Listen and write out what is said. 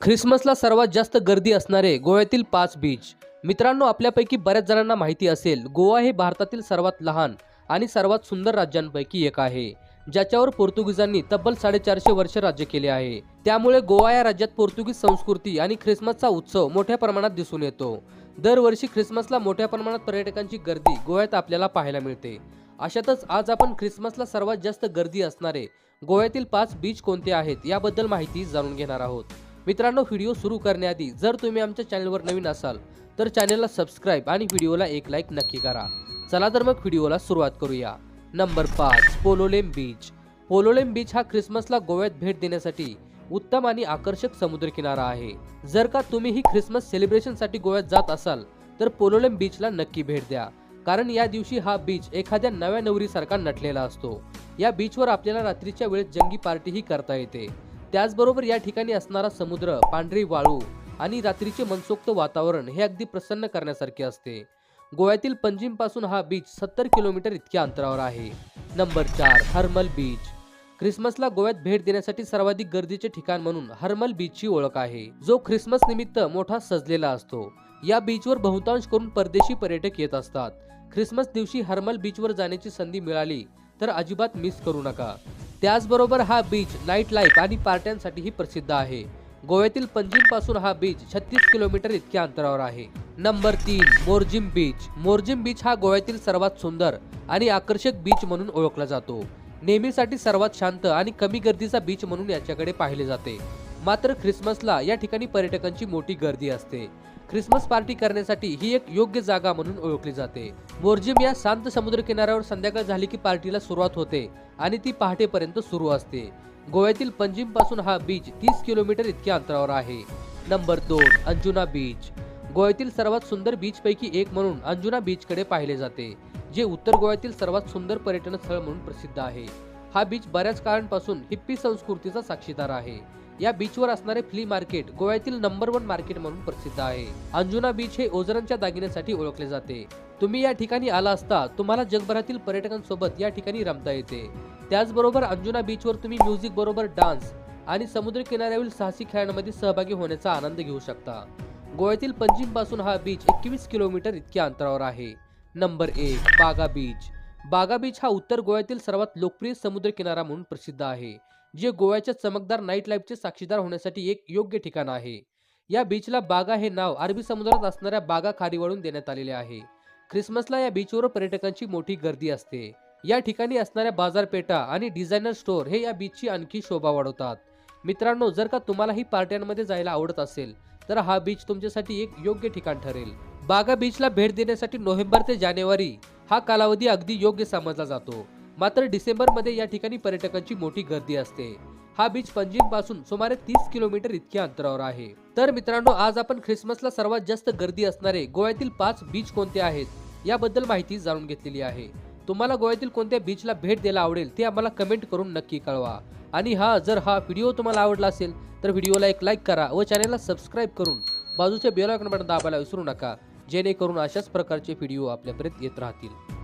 ख्रिसमसला सर्वात जास्त गर्दी असणारे गोव्यातील पाच बीच. मित्रांनो आपल्यापैकी बऱ्याच जणांना माहिती असेल गोवा हे भारतातील सर्वात लहान आणि सर्वात सुंदर राज्यांपैकी एक आहे ज्याच्यावर पोर्तुगीजांनी तब्बल साडेचारशे वर्ष राज्य केले आहे. त्यामुळे गोवा या राज्यात पोर्तुगीज संस्कृती आणि ख्रिसमसचा उत्सव मोठ्या प्रमाणात दिसून येतो. दरवर्षी ख्रिसमसला मोठ्या प्रमाणात पर्यटकांची गर्दी गोव्यात आपल्याला पाहायला मिळते. अशातच आज आपण ख्रिसमसला सर्वात जास्त गर्दी असणारे गोव्यातील पाच बीच कोणते आहेत याबद्दल माहिती जाणून घेणार आहोत. मित्रांनो व्हिडिओ सुरू करण्याआधी जर तुम्ही आमच्या चॅनलवर नवीन असाल तर चॅनलला सबस्क्राईब आणि व्हिडिओला एक लाईक नक्की करा. चला तर मग व्हिडिओला सुरुवात करूया. नंबर पाच पोलोलेम बीच पोलोलेम बीच हा ख्रिसमसला गोव्यात भेट देण्यासाठी उत्तम आणि आकर्षक समुद्रकिनारा आहे. जर का तुम्ही ही ख्रिसमस सेलिब्रेशनसाठी गोव्यात जात असाल तर पोलोलेम बीचला नक्की भेट द्या. कारण या दिवशी हा बीच एखाद्या नव्या नवरीसारखा नटलेला असतो. या बीचवर आपल्याला रात्रीच्या वेळेत जंगी पार्टीही करता येते. त्याचबरोबर या ठिकाणी असणारा समुद्र पांढरी वाळू आणि रात्रीचे मनसोक्त वातावरण हे अगदी प्रसन्न करण्यासारखे असते. गोव्यातील पंजिमपासून हा बीच सत्तर किलोमीटर इतक्या अंतरावर आहे. नंबर चार हर्मल बीच ख्रिसमसला गोव्यात भेट देण्यासाठी सर्वाधिक गर्दीचे ठिकाण म्हणून हर्मल बीचची ओळख आहे. जो ख्रिसमस निमित्त मोठा सजलेला असतो. या बीचवर बहुतांश करून परदेशी पर्यटक येत असतात. ख्रिसमस दिवशी हर्मल बीचवर जाण्याची संधी मिळाली तर अजिबात मिस करू नका. त्याचबरोबर हा बीच नाईट लाईफ आणि पार्ट्यांसाठीही प्रसिद्ध आहे. गोव्यातील पंजीमपासून हा बीच छत्तीस किलोमीटर इतक्या अंतरावर आहे. नंबर तीन मोरजिम बीच मोरजिम बीच हा गोव्यातील सर्वात सुंदर आणि आकर्षक बीच म्हणून ओळखला जातो. नेहमीसाठी सर्वात शांत आणि कमी गर्दीचा बीच म्हणून याच्याकडे पाहिले जाते. मात्र ख्रिसमसला या ठिकाणी पर्यटकांची मोठी गर्दी असते. ख्रिसमस पार्टी करण्यासाठी ही एक योग्य जागा म्हणून ओळखली जाते. मोर्जिम या शांत समुद्र किनाऱ्यावर संध्याकाळ झाली की पार्टीला सुरुवात होते आणि ती पहाटेपर्यंत सुरू असते. गोव्यातील पंजिमपासून हा बीच तीस किलोमीटर इतक्या अंतरावर आहे. नंबर दोन अंजुना बीच. गोव्यातील सर्वात सुंदर बीच पैकी एक म्हणून अंजुना बीच कडे पाहिले जाते जे उत्तर गोव्यातील सर्वात सुंदर पर्यटन स्थळ म्हणून प्रसिद्ध आहे. हा बीच बऱ्याच काळांपासून हिप्पी संस्कृतीचा साक्षीदार आहे. या बीचवर असणारे फ्ली मार्केट गोव्यातील नंबर वन मार्केट म्हणून प्रसिद्ध आहे. अंजुना बीच हे ओझरांच्या दागिन्यासाठी ओळखले जाते. तुम्ही या ठिकाणी आला असता तुम्हाला जगभरातील पर्यटकांसोबत या ठिकाणी रमता येते. त्याचबरोबर अंजुना बीचवर तुम्ही म्युझिक बरोबर डान्स आणि समुद्र किनाऱ्यावरील साहसी खेळांमध्ये सहभागी होण्याचा आनंद घेऊ शकता. गोव्यातील पंजिमपासून हा बीच एकवीस किलोमीटर इतक्या अंतरावर आहे. नंबर एक बागा बीच बागा बीच हा उत्तर गोव्यातील सर्वात लोकप्रिय समुद्र किनारा म्हणून प्रसिद्ध आहे. जे गोव्याच्या चमकदार नाईट लाईफचे साक्षीदार होण्यासाठी एक योग्य ठिकाण आहे. या बीचला बागा हे नाव अरबी समुद्रात असणाऱ्या बागा खाडीवरून देण्यात आलेले आहे. ख्रिसमसला या बीचवर पर्यटकांची मोठी गर्दी असते. या ठिकाणी असणाऱ्या बाजारपेठा आणि डिझायनर स्टोअर हे या बीचची आणखी शोभा वाढवतात. मित्रांनो जर का तुम्हालाही पार्ट्यांमध्ये जायला आवडत असेल तर हा बीच तुमच्यासाठी एक योग्य ठिकाण ठरेल. बागा बीचला भेट देण्यासाठी नोव्हेंबर ते जानेवारी हा कालावधी अगदी योग्य समजला जातो. मात्र डिसेंबरमध्ये या ठिकाणी पर्यटकांची मोठी गर्दी असते. हा बीच पंजिम सुमारे तीस किलोमीटर इतक्या अंतरावर आहे. तर मित्रांनो आज आपण ख्रिसमसला सर्वात जास्त गर्दी असणारे गोव्यातील पाच बीच कोणते आहेत याबद्दल माहिती जाणून घेतलेली आहे. तुम्हाला गोव्यातील कोणत्या बीचला भेट द्यायला आवडेल ते आम्हाला कमेंट करून नक्की कळवा. आणि हा जर हा व्हिडिओ तुम्हाला आवडला असेल तर व्हिडिओला एक लाईक करा व चॅनलला सबस्क्राईब करून बाजूच्या बेल आयकॉन बटन दाबायला विसरू नका जेणेकरून अशाच प्रकारचे व्हिडिओ आपल्यापर्यंत येत राहतील.